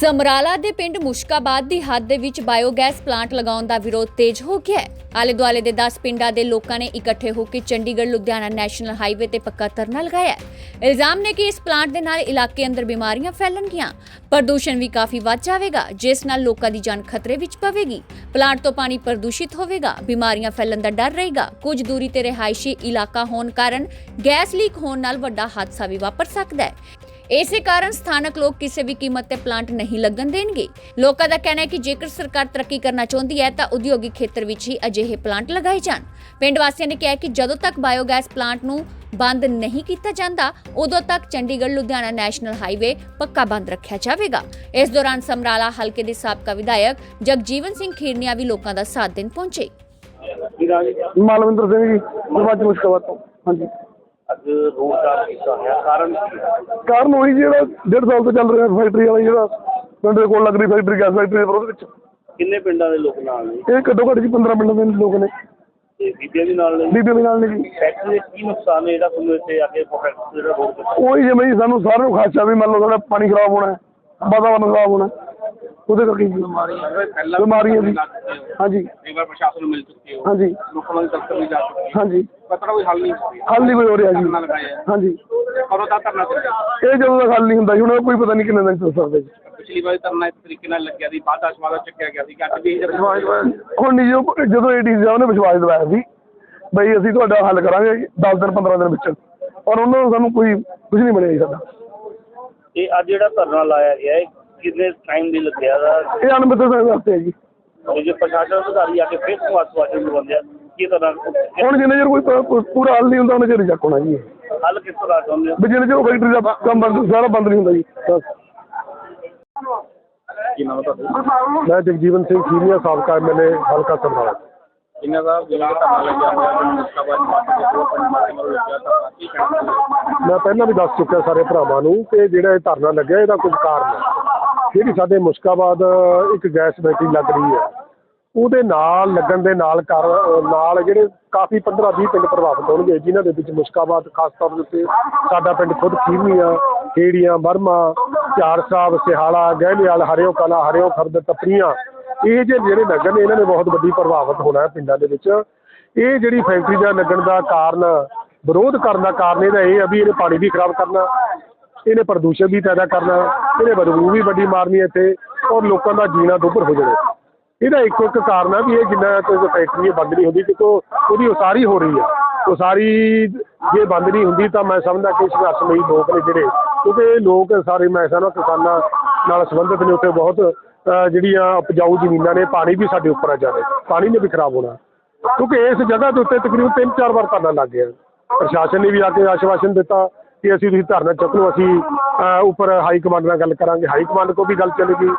ਸਮਰਾਲਾ ਦੇ ਪਿੰਡ ਮੁਸ਼ਕਾਬਾਦ ਦੀ ਹੱਦ ਦੇ ਵਿੱਚ ਬਾਇਓਗੈਸ ਪਲਾਂਟ ਲਗਾਉਣ ਦਾ ਵਿਰੋਧ ਤੇਜ਼ ਹੋ ਗਿਆ ਹੈ। ਆਲੇ ਦੁਆਲੇ ਦੇ 10 ਪਿੰਡਾਂ ਦੇ ਲੋਕਾਂ ਨੇ ਇਕੱਠੇ ਹੋ ਕੇ ਚੰਡੀਗੜ੍ਹ, ਲੁਧਿਆਣਾ ਨੈਸ਼ਨਲ ਹਾਈਵੇ ਤੇ ਪੱਕਾ ਧਰਨਾ ਲਗਾਇਆ ਇਲਜ਼ਾਮ ਨੇ ਕਿ ਇਸ ਪਲਾਂਟ ਦੇ ਨਾਲ ਇਲਾਕੇ ਅੰਦਰ ਬਿਮਾਰੀਆਂ ਫੈਲਣਗੀਆਂ। ਪ੍ਰਦੂਸ਼ਣ ਵੀ ਕਾਫੀ ਵੱਧ ਜਾਵੇਗਾ, ਜਿਸ ਨਾਲ ਲੋਕਾਂ ਦੀ ਜਾਨ ਖਤਰੇ ਵਿੱਚ ਪਵੇਗੀ। ਪਲਾਂਟ ਤੋਂ ਪਾਣੀ ਪ੍ਰਦੂਸ਼ਿਤ ਹੋਵੇਗਾ, ਬਿਮਾਰੀਆਂ ਫੈਲਣ ਦਾ ਡਰ ਰਹੇਗਾ। ਕੁਝ ਦੂਰੀ ਤੇ ਰਿਹਾਇਸ਼ੀ ਇਲਾਕਾ ਹੋਣ ਕਾਰਨ ਗੈਸ ਲੀਕ ਹੋਣ ਨਾਲ ਵੱਡਾ ਹਾਦਸਾ ਵੀ ਵਾਪਰ ਸਕਦਾ ਹੈ। ਇਸੇ ਕਾਰਨ ਸਥਾਨਕ ਲੋਕ ਕਿਸੇ ਵੀ ਕੀਮਤ ਤੇ ਪਲਾਂਟ ਨਹੀਂ ਲੱਗਣ ਦੇਣਗੇ। ਲੋਕਾਂ ਦਾ ਕਹਿਣਾ ਹੈ ਕਿ ਜੇਕਰ ਸਰਕਾਰ ਤਰੱਕੀ ਕਰਨਾ ਚਾਹੁੰਦੀ ਹੈ, ਤਾਂ ਉਦਯੋਗਿਕ ਖੇਤਰ ਵਿੱਚ ਹੀ ਅਜਿਹੇ ਪਲਾਂਟ ਲਗਾਏ ਜਾਣ। ਪਿੰਡ ਵਾਸੀਆਂ ਨੇ ਕਿਹਾ ਕਿ ਜਦੋਂ ਤੱਕ ਬਾਇਓਗੈਸ ਪਲਾਂਟ ਨੂੰ ਬੰਦ ਨਹੀਂ ਕੀਤਾ ਜਾਂਦਾ, ਉਦੋਂ ਤੱਕ ਚੰਡੀਗੜ੍ਹ, ਲੁਧਿਆਣਾ ਨੈਸ਼ਨਲ ਹਾਈਵੇ ਪੱਕਾ ਬੰਦ ਰੱਖਿਆ ਜਾਵੇਗਾ। ਇਸ ਦੌਰਾਨ ਸਮਰਾਲਾ ਹਲਕੇ ਦੇ ਸਾਬਕਾ ਵਿਧਾਇਕ ਜਗਜੀਵਨ ਸਿੰਘ ਖੀਰਨੀਆ ਵੀ ਲੋਕਾਂ ਦਾ ਸਾਥ ਦੇਣ ਪਹੁੰਚੇ। ਮਾਲਵਿੰਦਰ ਸਿੰਘ ਜੀ ਸਰਪੰਚ ਮੁਸ਼ਕਾਬਾਦ ਤੋਂ। ਹਾਂਜੀ। ਅੱਜ ਰੋਡ ਦਾ ਕੀਤਾ ਹੋਇਆ। ਕਾਰਨ ਕੀ ਹੈ? ਕਾਰਨ ਉਹੀ ਜਿਹੜਾ ਡੇਢ ਸਾਲ ਤੋਂ ਚੱਲ ਰਿਹਾ ਫੈਕਟਰੀ ਵਾਲਾ ਜਿਹੜਾ ਪਿੰਡ ਦੇ ਕੋਲ ਲੱਗਦੀ ਫੈਕਟਰੀ ਗੈਸ ਫੈਕਟਰੀ ਦੇ ਵਿਰੋਧ ਵਿੱਚ। ਕਿੰਨੇ ਪਿੰਡਾਂ ਦੇ ਲੋਕ ਨਾਲ ਨੇ? ਇਹ ਘੱਟੋ ਘੱਟ ਜੀ 15 ਪਿੰਡਾਂ ਦੇ ਲੋਕ ਨੇ। ਤੇ ਬੀਬੀਆਂ ਵੀ ਨਾਲ ਨੇ? ਬੀਬੀ ਦੇ ਨਾਲ ਨੇ ਜੀ। ਫੈਕਟਰੀ ਦੇ ਕੀ ਨੁਕਸਾਨ ਹੈ ਜਿਹੜਾ ਤੁਹਾਨੂੰ ਇੱਥੇ ਆ ਕੇ ਫੈਕਟਰੀ ਜਿਹੜਾ ਰੋਡ ਉਹੀ ਜਿਵੇਂ ਜੀ ਸਾਨੂੰ ਸਾਰਿਆਂ ਨੂੰ ਖਾਸਾ ਵੀ ਮੰਨ ਲਓ ਸਾਡਾ ਪਾਣੀ ਖਰਾਬ ਹੋਣਾ ਹੈ, ਵਾਤਾਵਰਨ ਖਰਾਬ ਹੋਣਾ। ਉਹਦੇ ਕਰਕੇ ਜੀ। ਬਿਮਾਰੀਆਂ। ਜੀ। ਹਾਂਜੀ। ਕਈ ਵਾਰ ਪ੍ਰਸ਼ਾਸਨ ਨੂੰ ਮਿਲ ਚੁੱਕੇ ਹੋ ਹਾਂਜੀ। ਲੋਕਾਂ ਨਾਲ ਦਫ਼ਤਰ ਵੀ ਜਾ ਚੁੱਕੇ ਹੋ ਹਾਂਜੀ। ਪਤਾ ਕੋਈ ਹੱਲ ਨਹੀਂ ਹੱਲ ਕੋਈ ਹੋ ਰਿਹਾ ਜੀ। ਹਾਂਜੀ। ਕਦੋਂ ਦਾ ਧਰਨਾ ਚੱਲਿਆ ਇਹ ਜਦੋਂ ਤੱਕ ਹੱਲ ਨਹੀਂ ਹੁੰਦਾ ਜੀ ਹੁਣ ਕੋਈ ਪਤਾ ਨਹੀਂ ਕਿੰਨੇ ਦਿਨ ਚੱਲ ਸਕਦਾ ਜੀ। ਪਿਛਲੀ ਵਾਰ ਧਰਨਾ ਇਸ ਤਰੀਕੇ ਨਾਲ ਲੱਗਿਆ ਸੀ ਬਾਅਦ ਆਸ਼ਵਾਦਾ ਚੱਕਿਆ ਗਿਆ ਸੀ ਕਿ ਅੱਜ ਵੀ ਹੁਣ ਨਹੀਂ ਜੋ ਜਦੋਂ ਏਡੀ ਸਾਹਿਬ ਨੇ ਵਿਸ਼ਵਾਸ ਦਿਵਾਇਆ ਸੀ ਬਈ ਅਸੀਂ ਤੁਹਾਡਾ ਹੱਲ ਕਰਾਂਗੇ 10 ਦਿਨ 15 ਦਿਨ ਵਿੱਚ। ਔਰ ਉਹਨਾਂ ਨੂੰ ਸਾਨੂੰ ਕੋਈ ਕੁਝ ਨਹੀਂ ਮਿਲਿਆ ਜੀ ਸਾਡਾ। ਇਹ ਅੱਜ ਜਿਹੜਾ ਧਰਨਾ ਲਾਇਆ ਗਿਆ ਹੈ ਕਿੰਨੇ ਟਾਈਮ ਦੀ ਲੱਗਿਆ ਦਾ? ਇਹ ਅਨਮਿਤ ਸਿੰਘ ਵਾਸਤੇ ਹੈ ਜੀ। ਤੇ ਜੇ ਪ੍ਰਸ਼ਾਸਨ ਅਧਿਕਾਰੀ ਆ ਕੇ ਫਿਰ ਤੋਂ ਆਸ਼ਵਾਸਨ ਦਿਵਾਉਂਦੇ ਆ ਕੀ ਤਰ੍ਹਾਂ ਹੁਣ ਜਿੰਨੇ ਚਿਰ ਕੋਈ ਪ- ਪੂਰਾ ਹੱਲ ਨਹੀਂ ਹੁੰਦਾ ਉਹਨੇ ਚਿਰ ਚੱਕ ਹੋਣਾ ਜੀ ਇਹ। ਹੱਲ ਕਿਸ ਤਰ੍ਹਾਂ ਚਾਹੁੰਦੇ ਹੋ? ਵੀ ਜਿੰਨੇ ਚਿਰ ਉਹ ਫੈਕਟਰੀ ਦਾ ਕੰਮ ਬੰਦ ਸਾਰਾ ਬੰਦ ਨਹੀਂ ਹੁੰਦਾ ਜੀ ਬਸ। ਕੀ ਨਾਮ ਤੁਹਾਡਾ? ਮੈਂ ਜਗਜੀਵਨ ਸਿੰਘ ਖੀਰੀਆ ਸਾਬਕਾ ਐਮਐਲਏ ਹਲਕਾ ਸਰਦਾਰ ਇਹਨਾਂ ਦਾ ਜਿਹੜਾ ਧਰਨਾ ਲੱਗਿਆ ਹੋਇਆ ਹੈ ਮੁਸਤਾਬਾਦ ਮਾਰਕੀਟ ਦੇ ਦੋ ਪਿੰਡ ਮਾਰਕੀਟ ਲੱਗਿਆ ਤਾਂ ਕੀ ਕਹਿਣਾ ਮੈਂ ਪਹਿਲਾਂ ਵੀ ਦੱਸ ਚੁੱਕਿਆ ਸਾਰੇ ਭਰਾਵਾਂ ਨੂੰ ਕਿ ਜਿਹੜਾ ਇਹ ਧਰਨਾ ਲੱਗਿਆ ਇਹਦਾ ਕੁਝ ਕਾਰਨ ਹੈ। ਜਿਹੜੀ ਸਾਡੇ ਮੁਸ਼ਕਾਬਾਦ ਇੱਕ ਗੈਸ ਬੈਟਰੀ ਲੱਗ ਰਹੀ ਹੈ, ਉਹਦੇ ਨਾਲ ਲੱਗਣ ਦੇ ਨਾਲ ਕਰ, ਨਾਲ ਜਿਹੜੇ ਕਾਫੀ 15 20 ਪਿੰਡ ਪ੍ਰਭਾਵਿਤ ਹੋਣਗੇ, ਜਿਨ੍ਹਾਂ ਦੇ ਵਿੱਚ ਮੁਸ਼ਕਾਬਾਦ ਖਾਸ ਤੌਰ ਦੇ ਉੱਤੇ ਸਾਡਾ ਪਿੰਡ ਖੁਦ ਖੀਰਨੀਆਂ ਖੇੜੀਆਂ ਬਰਮਾ ਚਾਰ ਸਾਹਿਬ, ਸਿਹਾਲਾ, ਗਹਿਲਿਆਲ ਹਰਿਓ ਕਲਾ ਹਰਿਓ ਖਰਦ ਤਪਰੀਆਂ ਇਹ ਜੇ ਜਿਹੜੇ ਲੱਗਣ ਇਹਨਾਂ ਨੇ ਬਹੁਤ ਵੱਡੀ ਪ੍ਰਭਾਵਿਤ ਹੋਣਾ ਹੈ ਪਿੰਡਾਂ ਦੇ ਵਿੱਚ। ਇਹ ਜਿਹੜੀ ਫੈਕਟਰੀ ਦਾ ਲੱਗਣ ਦਾ ਕਾਰਨ, ਵਿਰੋਧ ਕਰਨ ਦਾ ਕਾਰਨ ਇਹਦਾ ਇਹ ਆ ਵੀ ਇਹਨੇ ਪਾਣੀ ਵੀ ਖਰਾਬ ਕਰਨਾ, ਇਹਨੇ ਪ੍ਰਦੂਸ਼ਣ ਵੀ ਪੈਦਾ ਕਰਨਾ, ਇਹਨੇ ਬਦਬੂ ਵੀ ਵੱਡੀ ਮਾਰਨੀ ਹੈ ਇੱਥੇ, ਔਰ ਲੋਕਾਂ ਦਾ ਜੀਣਾ ਦੁੱਭਰ ਹੋ ਜਾਣਾ। ਇਹਦਾ ਇੱਕੋ ਇੱਕ ਕਾਰਨ ਆ ਵੀ ਇਹ ਜਿੰਨਾ ਕੋਈ ਫੈਕਟਰੀ ਬੰਦ ਨਹੀਂ ਹੁੰਦੀ, ਕਿਉਂਕਿ ਉਹਦੀ ਉਸਾਰੀ ਹੋ ਰਹੀ ਹੈ ਉਸਾਰੀ ਜੇ ਬੰਦ ਨਹੀਂ ਹੁੰਦੀ ਤਾਂ ਮੈਂ ਸਮਝਦਾ ਕਿ ਸੰਘਰਸ਼ ਸੰਘਰਸ਼ਮਈ ਲੋਕ ਨੇ ਜਿਹੜੇ, ਕਿਉਂਕਿ ਲੋਕ ਸਾਰੇ ਮੈਂ ਸਮਝਦਾ ਕਿਸਾਨਾਂ ਨਾਲ ਸੰਬੰਧਿਤ ਨੇ, ਉੱਥੇ ਬਹੁਤ ਜਿਹੜੀਆਂ ਉਪਜਾਊ ਜ਼ਮੀਨਾਂ ਨੇ ਪਾਣੀ ਵੀ ਸਾਡੇ ਉੱਪਰ ਆ ਜਾਵੇ ਪਾਣੀ ਨੇ ਵੀ ਖਰਾਬ ਹੋਣਾ। ਕਿਉਂਕਿ ਇਸ ਜਗ੍ਹਾ ਦੇ ਉੱਤੇ ਤਕਰੀਬਨ ਤਿੰਨ ਚਾਰ ਵਾਰ ਧਰਨਾ ਲੱਗ ਗਿਆ। ਪ੍ਰਸ਼ਾਸਨ ਨੇ ਵੀ ਆ ਕੇ ਆਸ਼ਵਾਸਨ ਦਿੱਤਾ ਕਿ ਅਸੀਂ ਤੁਸੀਂ ਧਰਨਾ ਚੁੱਕ ਲਓ ਅਸੀਂ ਉੱਪਰ ਹਾਈ ਕਮਾਂਡ ਨਾਲ ਗੱਲ ਕਰਾਂਗੇ। ਹਾਈ ਕਮਾਂਡ ਕੋ ਵੀ ਗੱਲ ਚੱਲੇਗੀ।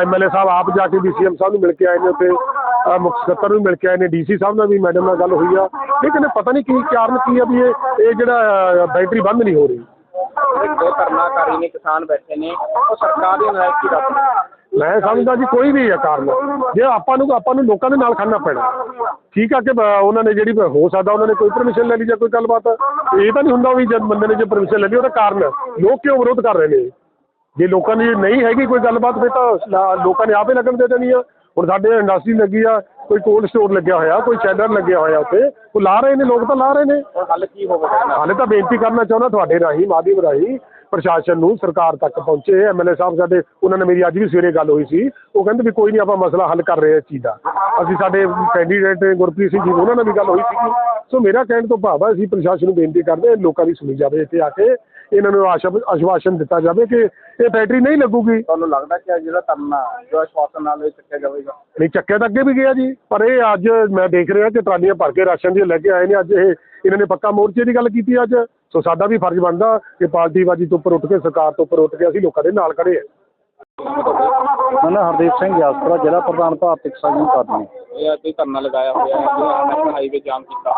ਐਮਐਲਏ ਸਾਹਿਬ ਆਪ ਜਾ ਕੇ ਸੀਐਮ ਸਾਹਿਬ ਨੂੰ ਮਿਲ ਕੇ ਆਏ ਨੇ ਉੱਥੇ। ਅਹ, ਮੁੱਖ ਸਕੱਤਰ ਨੂੰ ਮਿਲ ਕੇ ਆਏ ਨੇ। ਡੀਸੀ ਸਾਹਿਬ ਨਾਲ ਵੀ ਮੈਡਮ ਨਾਲ ਗੱਲ ਹੋਈ ਆ। ਲੇਕਿਨ ਪਤਾ ਨਹੀਂ ਕੀ ਕਾਰਨ ਕੀ ਆ ਵੀ ਇਹ ਇਹ ਜਿਹੜਾ ਅਹ, ਬੈਟਰੀ ਬੰਦ ਨਹੀਂ ਹੋ ਰਹੀ। ਜੋ ਧਰਨਾਕਾਰੀ ਨੇ ਕਿਸਾਨ ਬੈਠੇ ਨੇ। ਉਹ ਸਰਕਾਰ ਦੀ ਨਾਇਕੀ ਰੱਖਦੇ ਮੈਂ ਸਮਝਦਾ ਜੀ ਕੋਈ ਵੀ ਹੈ ਕਾਰਨ। ਜੇ ਆਪਾਂ ਨੂੰ ਆਪਾਂ ਨੂੰ ਲੋਕਾਂ ਦੇ ਨਾਲ ਖੜਨਾ ਪੈਣਾ। ਠੀਕ ਆ ਕਿ ਉਹਨਾਂ ਨੇ ਜਿਹੜੀ ਹੋ ਸਕਦਾ ਉਹਨਾਂ ਨੇ ਕੋਈ ਪਰਮਿਸ਼ਨ ਲੈ ਲਈ ਜਾਂ ਕੋਈ ਗੱਲਬਾਤ। ਇਹ ਤਾਂ ਨਹੀਂ ਹੁੰਦਾ ਵੀ ਜਦ ਬੰਦੇ ਨੇ ਜੇ ਪਰਮਿਸ਼ਨ ਲੈ ਲਈ ਉਹਦਾ ਕਾਰਨ ਲੋਕ ਕਿਉਂ ਵਿਰੋਧ ਕਰ ਰਹੇ ਨੇ? ਜੇ ਲੋਕਾਂ ਦੀ ਨਹੀਂ ਹੈਗੀ ਕੋਈ ਗੱਲਬਾਤ ਫਿਰ ਤਾਂ ਲੋਕਾਂ ਨੇ ਆਪੇ ਲੱਗਣ ਦੇ ਦੇਣੀ ਆ। ਹੁਣ ਸਾਡੇ ਇੰਡਸਟਰੀ ਲੱਗੀ ਆ ਕੋਈ ਕੋਲਡ ਸਟੋਰ ਲੱਗਿਆ ਹੋਇਆ ਕੋਈ ਸ਼ੈਡਰ ਲੱਗਿਆ ਹੋਇਆ ਉੱਥੇ। ਉਹ ਲਾ ਰਹੇ ਨੇ ਲੋਕ ਤਾਂ ਲਾ ਰਹੇ ਨੇ। ਹੱਲ ਕੀ ਹੋਵੇਗਾ? ਹਾਲੇ ਤਾਂ ਬੇਨਤੀ ਕਰਨਾ ਚਾਹੁੰਦਾ ਤੁਹਾਡੇ ਰਾਹੀਂ ਮਾਧਿਅਮ ਰਾਹੀਂ। ਪ੍ਰਸ਼ਾਸਨ ਨੂੰ ਸਰਕਾਰ ਤੱਕ ਪਹੁੰਚੇ ਐਮਐਲਏ ਸਾਹਿਬ ਸਾਡੇ, ਉਹਨਾਂ ਨੇ ਮੇਰੀ ਅੱਜ ਵੀ ਸਵੇਰੇ ਗੱਲ ਹੋਈ ਸੀ। ਉਹ ਕਹਿੰਦੇ ਵੀ ਕੋਈ ਨਹੀਂ ਆਪਾਂ ਮਸਲਾ ਹੱਲ ਕਰ ਰਹੇ ਹਾਂ ਇਸ ਚੀਜ਼ ਦਾ। ਅਸੀਂ ਸਾਡੇ ਕੈਂਡੀਡੇਟ ਗੁਰਪ੍ਰੀਤ ਸਿੰਘ ਜੀ ਉਹਨਾਂ ਨਾਲ ਵੀ ਗੱਲ ਹੋਈ ਸੀਗੀ। ਸੋ ਮੇਰਾ ਕਹਿਣ ਤੋਂ ਭਾਵ ਹੈ ਅਸੀਂ ਪ੍ਰਸ਼ਾਸਨ ਨੂੰ ਬੇਨਤੀ ਕਰਦੇ ਹਾਂ, ਲੋਕਾਂ ਦੀ ਸੁਣੀ ਜਾਵੇ ਇੱਥੇ ਆ ਕੇ। ਇਹਨਾਂ ਨੂੰ ਆਸ਼ਾ- ਆਸ਼ਵਾਸਨ ਦਿੱਤਾ ਜਾਵੇ ਕਿ ਇਹ ਫੈਕਟਰੀ ਨਹੀਂ ਲੱਗੂਗੀ। ਤੁਹਾਨੂੰ ਲੱਗਦਾ ਕਿ ਜਿਹੜਾ ਧਰਨਾ ਜੋ ਆਸ਼ਵਾਸਨ ਨਾਲ ਇਹ ਚੱਕਿਆ ਜਾਵੇਗਾ? ਨਹੀਂ ਚੱਕਿਆ ਤਾਂ ਅੱਗੇ ਵੀ ਗਿਆ ਜੀ ਪਰ ਇਹ ਅੱਜ ਮੈਂ ਦੇਖ ਰਿਹਾ ਕਿ ਟਰਾਲੀਆਂ ਭਰ ਕੇ ਰਾਸ਼ਨ ਦੀਆਂ ਲੈ ਕੇ ਆਏ ਨੇ ਅੱਜ ਇਹ ਇਹਨਾਂ ਨੇ ਪੱਕਾ ਮੋਰਚੇ ਦੀ ਗੱਲ ਕੀਤੀ ਅੱਜ। ਸੋ ਸਾਡਾ ਵੀ ਫਰਜ਼ ਬਣਦਾ ਕਿ ਪਾਰਟੀਬਾਜ਼ੀ ਤੋਂ ਉੱਪਰ ਉੱਠ ਕੇ ਸਰਕਾਰ ਤੋਂ ਉੱਪਰ ਉੱਠ ਕੇ ਅਸੀਂ ਲੋਕਾਂ ਦੇ ਨਾਲ ਖੜੇ ਹਾਂ। ਮੈਂ ਨਾ ਹਰਦੀਪ ਸਿੰਘ ਯਾਸਪੁਰਾ ਜ਼ਿਲ੍ਹਾ ਪ੍ਰਧਾਨ ਭਾਰਤੀ ਕਿਸਾਨ ਯੂਨੀਅਨ ਕਾਰਨੀ ਇਹ ਅੱਜ ਧਰਨਾ ਲਗਾਇਆ ਹੋਇਆ ਹੈ ਜਿਹੜਾ ਹਾਈਵੇ ਜਾਮ ਕੀਤਾ।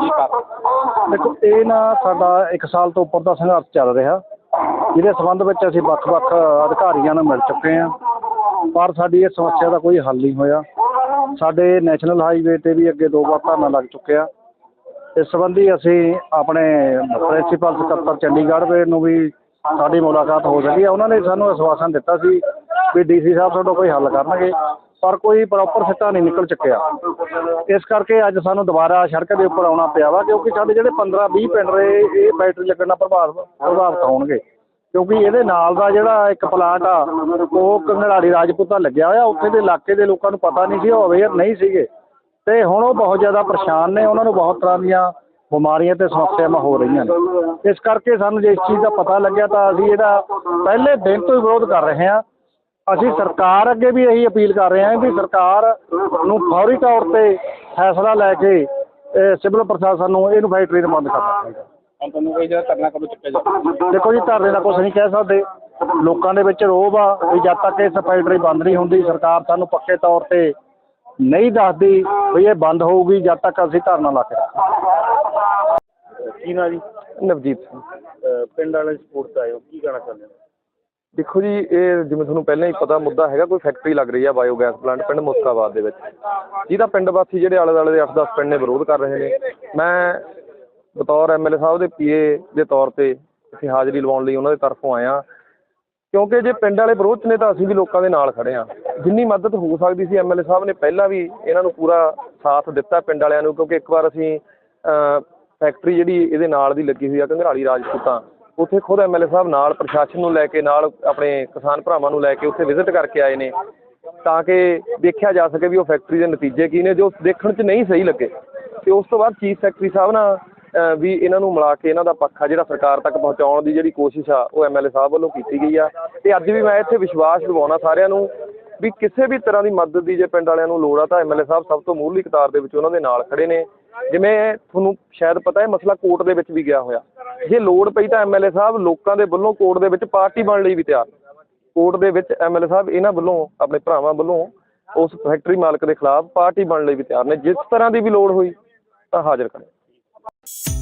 ਕੀ ਕਾਰਨ ਦੇਖੋ, ਇਹ ਨਾ ਸਾਡਾ 1 ਸਾਲ ਤੋਂ ਉੱਪਰ ਦਾ ਸੰਘਰਸ਼ ਚੱਲ ਰਿਹਾ, ਜਿਹਦੇ ਸੰਬੰਧ ਵਿੱਚ ਅਸੀਂ ਵੱਖ-ਵੱਖ ਅਧਿਕਾਰੀਆਂ ਨੂੰ ਮਿਲ ਚੁੱਕੇ ਹਾਂ। ਪਰ ਸਾਡੀ ਇਹ ਸਮੱਸਿਆ ਦਾ ਕੋਈ ਹੱਲ ਨਹੀਂ ਹੋਇਆ। ਸਾਡੇ ਨੈਸ਼ਨਲ ਹਾਈਵੇ ਤੇ ਵੀ ਅੱਗੇ ਦੋ ਵਾਰ ਧਰਨਾ ਲੱਗ ਚੁੱਕਿਆ। ਇਸ ਸੰਬੰਧੀ ਅਸੀਂ ਆਪਣੇ ਪ੍ਰਿੰਸੀਪਲ ਸਕੱਤਰ ਚੰਡੀਗੜ੍ਹ ਦੇ ਨੂੰ ਵੀ ਸਾਡੀ ਮੁਲਾਕਾਤ ਹੋ ਸਕੀ ਹੈ ਉਹਨਾਂ ਨੇ ਸਾਨੂੰ ਆਸ਼ਵਾਸਨ ਦਿੱਤਾ ਸੀ ਵੀ ਡੀਸੀ ਸਾਹਿਬ ਤੁਹਾਡਾ ਕੋਈ ਹੱਲ ਕਰਨਗੇ। ਪਰ ਕੋਈ ਪ੍ਰੋਪਰ ਸਿੱਟਾ ਨਹੀਂ ਨਿਕਲ ਚੁੱਕਿਆ। ਇਸ ਕਰਕੇ ਅੱਜ ਸਾਨੂੰ ਦੁਬਾਰਾ ਸੜਕ ਦੇ ਉੱਪਰ ਆਉਣਾ ਪਿਆ ਵਾ, ਕਿਉਂਕਿ ਸਾਡੇ ਜਿਹੜੇ 15 20 ਪਿੰਡ ਰਹੇ, ਇਹ ਬੈਟਰੀ ਲੱਗਣ ਨਾਲ ਪ੍ਰਭਾਵ ਪ੍ਰਭਾਵਿਤ ਹੋਣਗੇ। ਕਿਉਂਕਿ ਇਹਦੇ ਨਾਲ ਦਾ ਜਿਹੜਾ ਇੱਕ ਪਲਾਂਟ ਆ, ਉਹ ਕੰਗੜਾੜੀ ਰਾਜਪੂਤਾ ਲੱਗਿਆ ਹੋਇਆ, ਉੱਥੇ ਦੇ ਇਲਾਕੇ ਦੇ ਲੋਕਾਂ ਨੂੰ ਪਤਾ ਨਹੀਂ ਸੀ, ਉਹ ਅਵੇਅਰ ਨਹੀਂ ਸੀਗੇ। ਤੇ ਹੁਣ ਉਹ ਬਹੁਤ ਜ਼ਿਆਦਾ ਪਰੇਸ਼ਾਨ ਨੇ, ਉਹਨਾਂ ਨੂੰ ਬਹੁਤ ਤਰ੍ਹਾਂ ਦੀਆਂ ਬਿਮਾਰੀਆਂ ਤੇ ਸਮੱਸਿਆਵਾਂ ਹੋ ਰਹੀਆਂ ਨੇ। ਇਸ ਕਰਕੇ ਸਾਨੂੰ ਜੇ ਇਸ ਚੀਜ਼ ਦਾ ਪਤਾ ਲੱਗਿਆ ਤਾਂ ਅਸੀਂ ਇਹਦਾ ਪਹਿਲੇ ਦਿਨ ਤੋਂ ਹੀ ਵਿਰੋਧ ਕਰ ਰਹੇ ਹਾਂ। ਅਸੀਂ ਸਰਕਾਰ ਅੱਗੇ ਵੀ ਇਹੀ ਅਪੀਲ ਕਰ ਰਹੇ ਹਾਂ ਵੀ ਸਰਕਾਰ ਨੂੰ ਫੌਰੀ ਤੌਰ ਤੇ ਫੈਸਲਾ ਲੈ ਕੇ ਇਹ ਸਿਵਲ ਪ੍ਰਸ਼ਾਸਨ ਨੂੰ ਇਹਨੂੰ ਫੈਕਟਰੀ ਨੂੰ ਬੰਦ ਕਰਨਾ ਚਾਹੀਦਾ। ਹੁਣ ਤੁਹਾਨੂੰ ਕੋਈ ਜਿਹੜਾ ਧਰਨਾ ਕਦੋਂ ਚੁੱਕਿਆ ਜਾਵੇ ਦੇਖੋ ਜੀ ਧਰਨੇ ਦਾ ਕੁਝ ਨਹੀਂ ਕਹਿ ਸਕਦੇ। ਲੋਕਾਂ ਦੇ ਵਿੱਚ ਰੋਬ ਆ ਵੀ ਜਦ ਤੱਕ ਇਹ ਫੈਕਟਰੀ ਬੰਦ ਨਹੀਂ ਹੁੰਦੀ ਸਰਕਾਰ ਸਾਨੂੰ ਪੱਕੇ ਤੌਰ ਤੇ ਨਹੀਂ ਦੱਸਦੀ ਵੀ ਇਹ ਬੰਦ ਹੋਊਗੀ ਜਦ ਤੱਕ ਅਸੀਂ ਧਰਨਾ ਲਾ ਕੇ ਕੀ ਨਾ ਜੀ? ਨਵਜੀਤ ਸਿੰਘ। ਪਿੰਡ ਵਾਲੇ ਸਪੋਰਟ ਹੋ ਕੀ ਕਹਿਣਾ ਚਾਹੁੰਦੇ ਹੋ? ਦੇਖੋ ਜੀ, ਇਹ ਜਿਵੇਂ ਤੁਹਾਨੂੰ ਪਹਿਲਾਂ ਹੀ ਪਤਾ ਮੁੱਦਾ ਹੈਗਾ, ਕੋਈ ਫੈਕਟਰੀ ਲੱਗ ਰਹੀ ਆ ਬਾਇਓਗੈਸ ਪਲਾਂਟ ਪਿੰਡ ਮੁਸਕਾਬਾਦ ਦੇ ਵਿੱਚ। ਜਿਹਦਾ ਪਿੰਡ ਵਾਸੀ ਜਿਹੜੇ ਆਲੇ ਦੁਆਲੇ ਦੇ 8-10 ਪਿੰਡ ਨੇ ਵਿਰੋਧ ਕਰ ਰਹੇ ਨੇ। ਮੈਂ ਬਤੌਰ ਐਮਐਲਏ ਸਾਹਿਬ ਦੇ ਪੀਏ ਦੇ ਤੌਰ ਤੇ ਇੱਥੇ ਹਾਜ਼ਰੀ ਲਵਾਉਣ ਲਈ ਉਹਨਾਂ ਦੇ ਤਰਫੋਂ ਆਇਆ। ਕਿਉਂਕਿ ਜੇ ਪਿੰਡ ਵਾਲੇ ਵਿਰੋਧ 'ਚ ਨੇ ਤਾਂ ਅਸੀਂ ਵੀ ਲੋਕਾਂ ਦੇ ਨਾਲ ਖੜੇ ਆ ਜਿੰਨੀ ਮਦਦ ਹੋ ਸਕਦੀ ਸੀ ਐਮਐਲਏ ਸਾਹਿਬ ਨੇ ਪਹਿਲਾਂ ਵੀ ਇਹਨਾਂ ਨੂੰ ਪੂਰਾ ਸਾਥ ਦਿੱਤਾ ਪਿੰਡ ਵਾਲਿਆਂ ਨੂੰ, ਕਿਉਂਕਿ ਇੱਕ ਵਾਰ ਅਸੀਂ ਫੈਕਟਰੀ ਜਿਹੜੀ ਇਹਦੇ ਨਾਲ ਦੀ ਲੱਗੀ ਹੋਈ ਆ ਘੰਗਰਾਲੀ ਰਾਜਪੂਤਾਂ ਉੱਥੇ ਖੁਦ ਐਮਐਲਏ ਸਾਹਿਬ ਨਾਲ ਪ੍ਰਸ਼ਾਸਨ ਨੂੰ ਲੈ ਕੇ ਨਾਲ ਆਪਣੇ ਕਿਸਾਨ ਭਰਾਵਾਂ ਨੂੰ ਲੈ ਕੇ ਉੱਥੇ ਵਿਜ਼ਿਟ ਕਰਕੇ ਆਏ ਨੇ ਤਾਂ ਕਿ ਦੇਖਿਆ ਜਾ ਸਕੇ ਵੀ ਉਹ ਫੈਕਟਰੀ ਦੇ ਨਤੀਜੇ ਕੀ ਨੇ, ਜੋ ਦੇਖਣ 'ਚ ਨਹੀਂ ਸਹੀ ਲੱਗੇ। ਤੇ ਉਸ ਤੋਂ ਬਾਅਦ ਚੀਫ ਸੈਕਟਰੀ ਸਾਹਿਬ ਨਾਲ ਵੀ ਇਹਨਾਂ ਨੂੰ ਮਿਲਾ ਕੇ ਇਹਨਾਂ ਦਾ ਪੱਖ ਆ ਜਿਹੜਾ ਸਰਕਾਰ ਤੱਕ ਪਹੁੰਚਾਉਣ ਦੀ ਜਿਹੜੀ ਕੋਸ਼ਿਸ਼ ਆ, ਉਹ ਐਮਐਲਏ ਸਾਹਿਬ ਵੱਲੋਂ ਕੀਤੀ ਗਈ ਆ। ਤੇ ਅੱਜ ਵੀ ਮੈਂ ਇੱਥੇ ਵਿਸ਼ਵਾਸ ਦਿਵਾਉਣਾ ਸਾਰਿਆਂ ਨੂੰ ਵੀ ਕਿਸੇ ਵੀ ਤਰ੍ਹਾਂ ਦੀ ਮਦਦ ਦੀ ਜੇ ਪਿੰਡ ਵਾਲਿਆਂ ਨੂੰ ਲੋੜ ਆ, ਤਾਂ ਐਮਐਲਏ ਸਾਹਿਬ ਸਭ ਤੋਂ ਮੂਹਰਲੀ ਕਤਾਰ ਦੇ ਵਿੱਚ ਉਹਨਾਂ ਦੇ ਨਾਲ ਖੜੇ ਨੇ। ਜਿਵੇਂ ਤੁਹਾਨੂੰ ਸ਼ਾਇਦ ਪਤਾ ਹੈ, ਮਸਲਾ ਕੋਰਟ ਦੇ ਵਿੱਚ ਵੀ ਗਿਆ ਹੋਇਆ। ਜੇ ਲੋੜ ਪਈ ਤਾਂ ਐਮਐਲਏ ਸਾਹਿਬ ਲੋਕਾਂ ਦੇ ਵੱਲੋਂ ਕੋਰਟ ਦੇ ਵਿੱਚ ਪਾਰਟੀ ਬਣਨ ਲਈ ਵੀ ਤਿਆਰ। ਕੋਰਟ ਦੇ ਵਿੱਚ ਐਮਐਲਏ ਸਾਹਿਬ ਇਹਨਾਂ ਵੱਲੋਂ, ਆਪਣੇ ਭਰਾਵਾਂ ਵੱਲੋਂ ਉਸ ਫੈਕਟਰੀ ਮਾਲਕ ਦੇ ਖਿਲਾਫ ਪਾਰਟੀ ਬਣਨ ਲਈ ਵੀ ਤਿਆਰ ਨੇ। ਜਿਸ ਤਰ੍ਹਾਂ ਦੀ ਵੀ ਲੋੜ ਹੋਈ ਤਾਂ ਹਾਜ਼ਰ ਕਰੇ